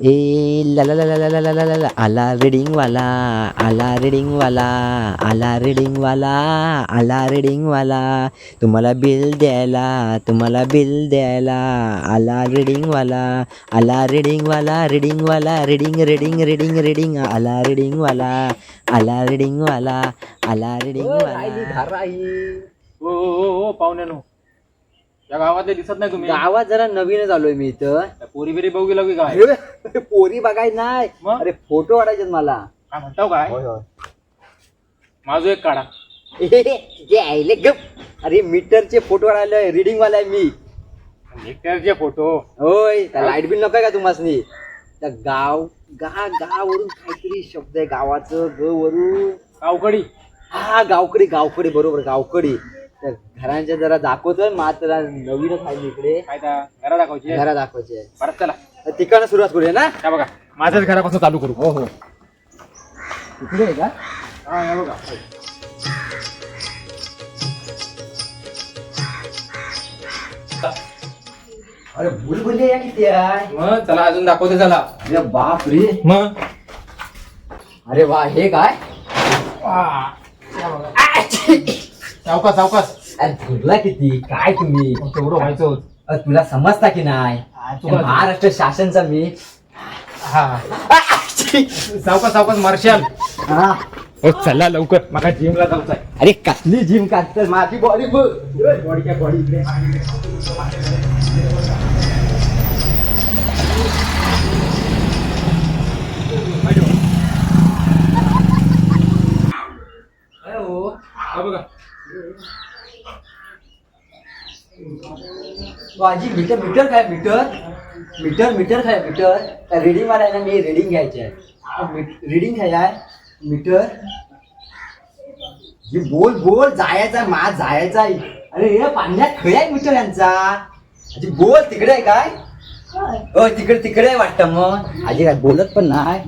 ए ला ला ला ला ला ला ला ला आला रिडिंगवाला आला रिडिंगवाला आला रिडिंगवाला आला रिडिंगवाला तुम्हाला बिल द्यायला तुम्हाला बिल द्यायला आला रिडिंगवाला आला रिडिंगवाला रिडिंगवाला रिडिंग रिडिंग रिडिंग रिडिंग आला रिडिंगवाला आला रिडिंगवाला आला रिडिंगवाला हो हो हो हो पाहुण्यानो या गावातले दिसत नाही तुम्ही? गावात जरा नवीनच आलोय मी इथं. त्या पोरी बिरी बघू गेलो की काय? अरे, पोरी बघाय नाही. मग? अरे फोटो काढायचे मला. काय म्हणताव काय? माझं एक काढा. जे आयले गप. अरे मीटरचे फोटो काढायला रिडिंग वाला आहे मी. हेक्टरचे फोटो? होय त्या लाइट बिल नको का तुम्हाला त्या गाव गा गाववरून काहीतरी शब्द आहे गावाचं ग वरून. गावकडी. हा गावकडे गावकडे बरोबर गावकडे. त्या घरांच्या जरा दाखवतोय मात्र नवीनच आहे इकडे. काय त्या घरा दाखवायची घरा दाखवायचे बरं चला. तर तिकडनं सुरुवात करूया ना? काय बघा माझ्याच घरापासून चालू करू. हो हो. इकडे आहे का? हा हे बघा. अरे भूलभुले या किती आहे? मग चला अजून दाखवते चला. अरे बाप रे. मग? अरे वा हे काय? सावकाश सावकाश अरे भुरला किती? काय तुम्ही? तेवढं व्हायचं होत. तुला समजता की नाही? तुला- महाराष्ट्र शासनचा मी. हा. सावकाश सावकाश मार्शल. हा. हो चला लवकर. मला जिमला जाऊच अरे कसली जिम काढतात माझी बॉडी बघ बॉडी बॉडी माझी मीटर मीटर काय मीटर? मीटर मीटर काय मीटर? रिडिंग वाला आहे ना मी रिडिंग घ्यायची आहे रिडिंग घ्याय आहे मीटर? हे बोल बोल जायचा मा जायचा. आहे. अरे हे पाण्यात खय आहे मीटर यांचा. आजी बोल तिकडे आहे काय? हो तिकडे तिकडे आहे वाटतं मग. आजी काय बोलत पण नाही.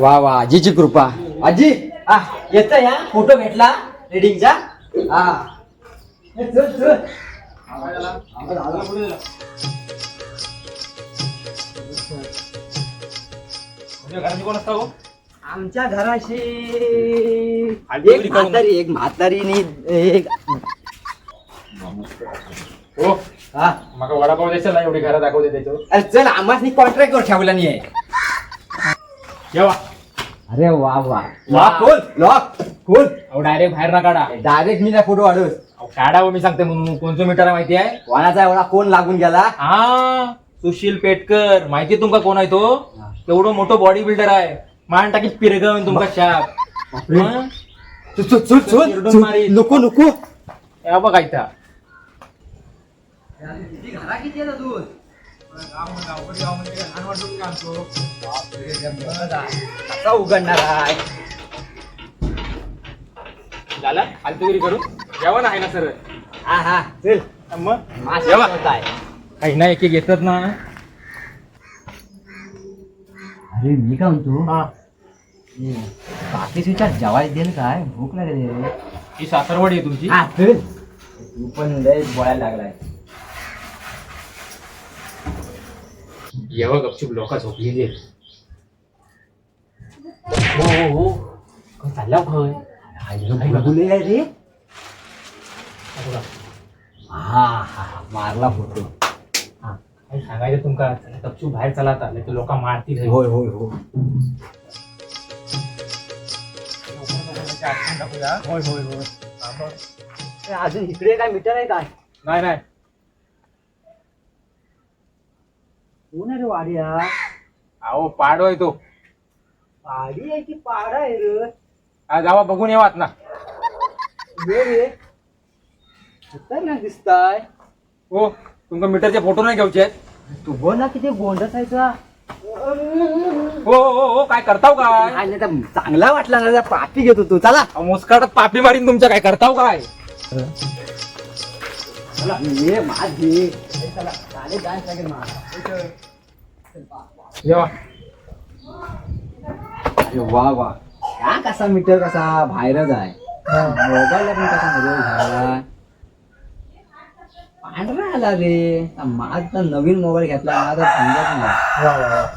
वा वा आजीची कृपा. आजी हा येत या? फोटो भेटला? रिडिंगचा हा ए, चल चल म्हणजे घरात कोण असतं हो? आमच्या घराशी एक. म्हातारी एक म्हातारीनी एक हो. हा. वडापाव द्यायचं ना एवढी घरा दाखवते त्याच्यावर. अरे चल आम्हाला कॉन्ट्रॅक्ट वर ठेवला नाही आहे जेवा अरे वा वा. वा. लॉक खोल लॉक खोल. अहो डायरेक्ट बाहेर ना काढा. डायरेक्ट मी ना फोटो वाढवत अहो, काढा हो, मी सांगते म्हणून. कोणचं मीटर आहे माहिती आहे? कोणाचा एवढा कोण लागून गेला? हा सुशील पेटकर. माहिती आहे तुमका कोण आहे तो? तेवढं मोठं बॉडी बिल्डर आहे मान टाकीच पिरगवून तुमका शाप. बापरे. नको नको. या बघा आता उघडणार आहे. झाला? फालतुगिरी करू? जेवण आहे ना सर हा हा चल मग जेवा. आहे. काही ना एक एक येतात ना अरे मी काय म्हणतो हा विचार जेवायला देईल काय भूक लागली रे ही सासरवाडी आहे तुमची हा चल तू पण लय बोलायला लागलाय जेव्हा गपचूप लोक झोपलेली आहेत हो हो हो काय चालल्या खय बुलबुले आहे रे बघा हा हा हा, मारला फोटो. हा काही सांगायचं तुमका? गपचूप बाहेर चला आता नाही तर लोक मारतील. होय होय हो होय होय होय. अजून इकडे काय मीटर आहे काय? नाही नाही. कोण आहे रे वाडिया? अहो पाडो आहे तो. वाडी आहे की पाडा आहे रे? हा जावा बघून येवात ना. ये रे. दिसताय हो तुमका मीटरचे फोटो नाही घ्यायचे आहेत? तू बोल ना किती गोंडस आहे का हो हो हो काय करताव काय? काय नाही तर चांगला वाटला ना पापी घेतो तू चला. अहो, मुस्काटात पापी मारीन तुमच्या काय करताव काय? ये माझी चला चालेल डान्स लागेल माझा जेवा अरे वा वा. हा कसा मीटर कसा बाहेरच आहे. मोबाईलला पण कसा मध्ये घ्यायला पांढरा आला रे. माझा नवीन मोबाईल घेतला माझा समजत नाही.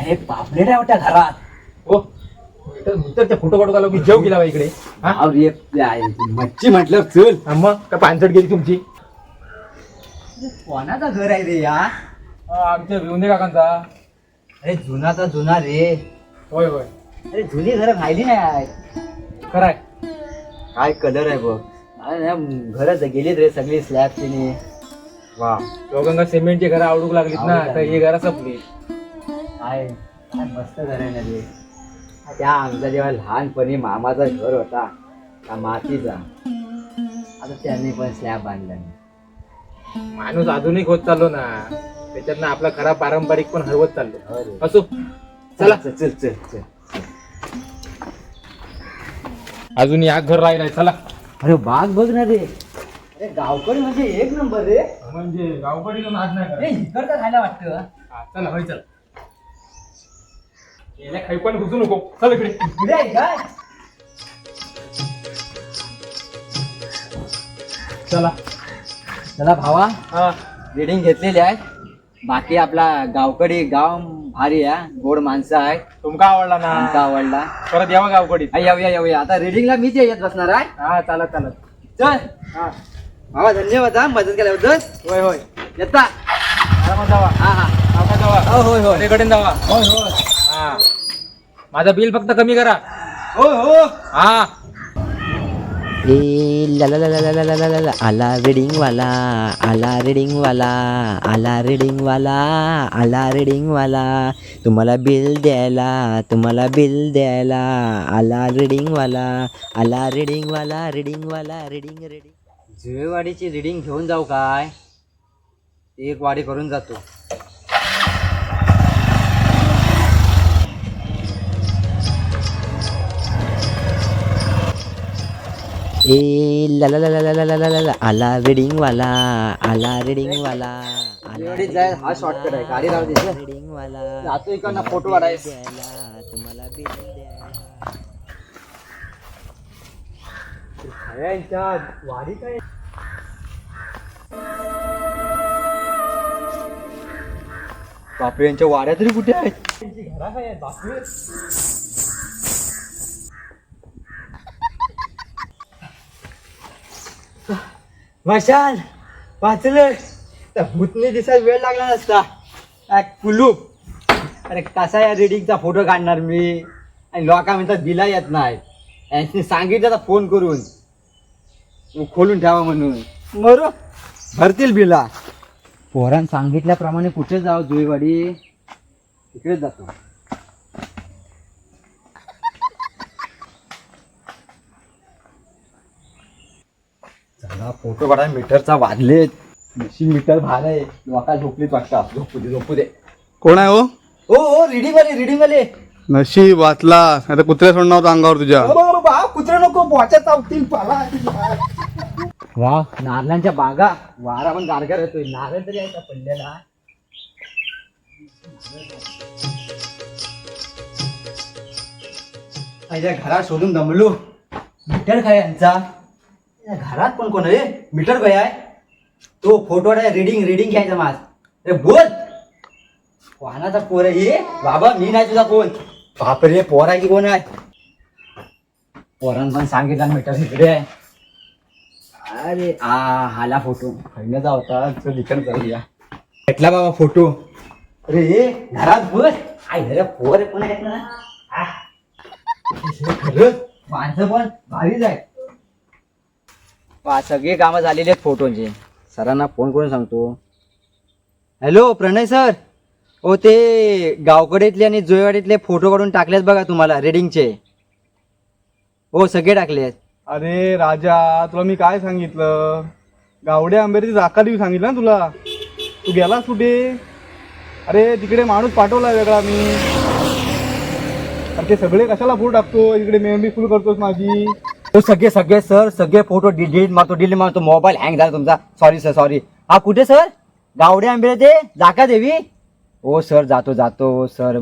अरे पापलेट आहे वाटतं घरात. हो तर ते फोटो काढू की जेव गेला बा इकडे. हा? अहो, रे, आहे, मच्छी म्हटलं चल. हा, मग काय पानसट गेली तुमची? कोणाचं घर आहे रे या? आमच्या विवंदे काकांचा. अरे जुनाचा जुना रे. होय होय. अरे जुनी घर राहिली नाही. आहे. खरंय काय कलर आहे बघ. घरच गेलीत रे सगळी स्लॅब तिने. वा दोघांना सिमेंटची घरं आवडूक लागलीत ना तर ही घरं संपली. काय काय मस्त घर आहे ना रे त्या आमचा जेव्हा लहानपणी मामाचा घर होता त्या मातीचा. आता त्यांनी पण स्लॅब बांधला. माणूस आधुनिक होत चाललो ना त्याच्यातनं आपला खरा पारंपरिक पण हरवत चाललो. अरे असो चला चला चल चल चल. अजून या घर राहिलाय चला. अरे बाग बघ ना रे. अरे गावकरी म्हणजे एक नंबर रे. म्हणजे गावकडीला नाच नाही हे इकडचं खायला वाटतं. हा, चला होय चल. याला काही पण घुसू नको. चल इकडे. इकडे आहे काय चला. चला भावा हा. रिडिंग घेतलेली आहे. बाकी आपला गावकडी गाव भारी आहे गोड माणसं आहे. तुमका आवडला ना? आमचा आवडला. परत यावं गावकडीत हा, येऊया येऊया आता रिडिंगला मीच येत बसणार आहे. हा चालत चालत. चल. हा. भावा धन्यवाद हा. मदत केल्याबद्दल. होय होय. येता. आरामात जावा. हा हा. आरामात जावा. हो होय होय. पलीकडे जावा. होय होय. हा. माझा बिल फक्त कमी करा. होय हो. हा. ए ला ला ला ला ला ला ला ला आला रीडिंग वाला आला रीडिंग वाला आला रीडिंग वाला आला रीडिंग वाला तुम्हाला बिल द्यायला तुम्हाला बिल द्यायला आला रीडिंग वाला आला रीडिंग वाला रीडिंग वाला रीडिंग रीडिंग जुळेवाडीची रिडिंग घेऊन जाऊ काय? एक वाडी करून जातो. ए ला ला ला ला ला ला ला आला रीडिंग वाला आला रीडिंग वाला जुळेवाडीत जाय हा शॉर्टकट आहे गाडी राहू दे रीडिंग वाला जातो इकडनं फोटो द्यायला तुम्हाला बिल द्यायला वाडी काय बापरे यांच्या वाड्या तरी कुठे आहेत मशाल वाचलं त्या भूतने दिसायला वेळ लागला नसता. काय कुलूप. अरे कसा या रिडिंगचा फोटो काढणार मी? आणि लोका म्हणतात दिला येत नाही. यांनी सांगितलं आता फोन करून. खोलून ठेवा म्हणून. बरं भरतील बिला. पोरान सांगितल्याप्रमाणे कुठे जाऊ जुईवाडी तिकडेच जातो. चला फोटो काढा मीटरचा वाजलेत नशी मीटर भार आहे. लोका झोपलीत वाटतं. झोपू दे झोपू दे. कोण आहे हो? ओ ओ रिडिंग वाले रिडिंग वाले. नशीब वाचला. आता कुत्र्या सोडणार होता अंगावर तुझ्या. बा कुत्रे नको बोच्या चावतील पाला. वा नारळांच्या बागा. वारा पण गारगार येतोय. नारळ तरी आहे का पडलेला? आईच्या घरात शोधून दमलो. मीटर काय यांचा? घरात पण कोण रे मीटर भाई आहे. तो फोटो आहे रिडिंग रिडिंग घ्यायचा माझ. रे बोल. कोणाचा पोर आहे हे. बाबा मी नाही तुझा कोण बापरे पोर आहे की कोण आहे? पोरान पण सांगितलं मीटर इकडे आहे. अरे आ हाला फोटो. खंडचा होता तो रिटर्न करूया. भेटला बाबा फोटो. अरे घरात बस आई अरे पोर पण आहेत ना खरंच माणसं पण भारीच आहे. पहा, सगळी कामं झालेली आहेत फोटोंची. सरांना फोन करून सांगतो. हॅलो प्रणय सर. ओ ते गावकडेतले आणि जोयवाडीतले फोटो काढून टाकलेत बघा तुम्हाला रेडिंगचे. हो सगळे टाकलेत. अरे राजा तुला मी काय सांगितलं? गावडे आंबेरीची जाका देऊ सांगितलं ना तुला? तू गेलास कुठे? अरे तिकडे माणूस पाठवला वेगळा मी. अरे ते सगळे कशाला फोटो टाकतो इकडे मेमरी फुल करतोस माझी. हो, सगळे सगळे सर सगळे फोटो डिलीट मारतो डिलीट मारतो. मोबाईल हँग झाला तुमचा. सॉरी सर सॉरी हा कुठे सर गावडे आंबेरे ते? जाका देवी? हो सर जातो जातो सर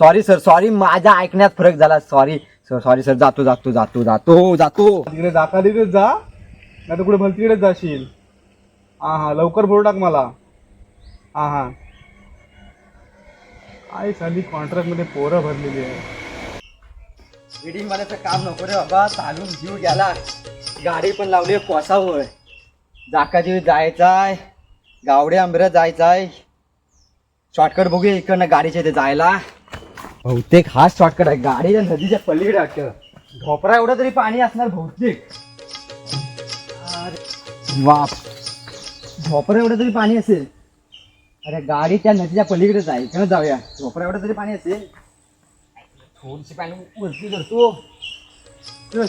सॉरी सर सॉरी माझ्या ऐकण्यात फरक झाला. सॉरी सर सॉरी सर जातो जातो जातो जातो जातो. तिकडे जाका देवीच जा. नाही तर कुठे भलतीकडेच जाशील. हा हा लवकर बोलू टाक मला. हा हा. काय साली कॉन्ट्रॅक्टमध्ये पोरं भरलेली आहे. रिडिंग वाल्याचं काम नको रे बाबा. चालून जीव गेला. गाडी पण लावली कोसावळ जाकाजी जायचाय. गावडे आंबेरा जायचाय. शॉर्टकट बघूया इकडनं गाडीच्या इथे जायला. बहुतेक हाच शॉर्टकट आहे. गाडीच्या नदीच्या पलीकडे वाटतं. ढोपरा एवढं तरी पाणी असणार बहुतेक. अरे, झोपरा एवढं तरी पाणी असेल. अरे गाडी त्या नदीच्या पलीकडे जाय. इकडे जाऊया. झोपरा एवढं तरी पाणी असेल. você vai no nó uẩn kia rồi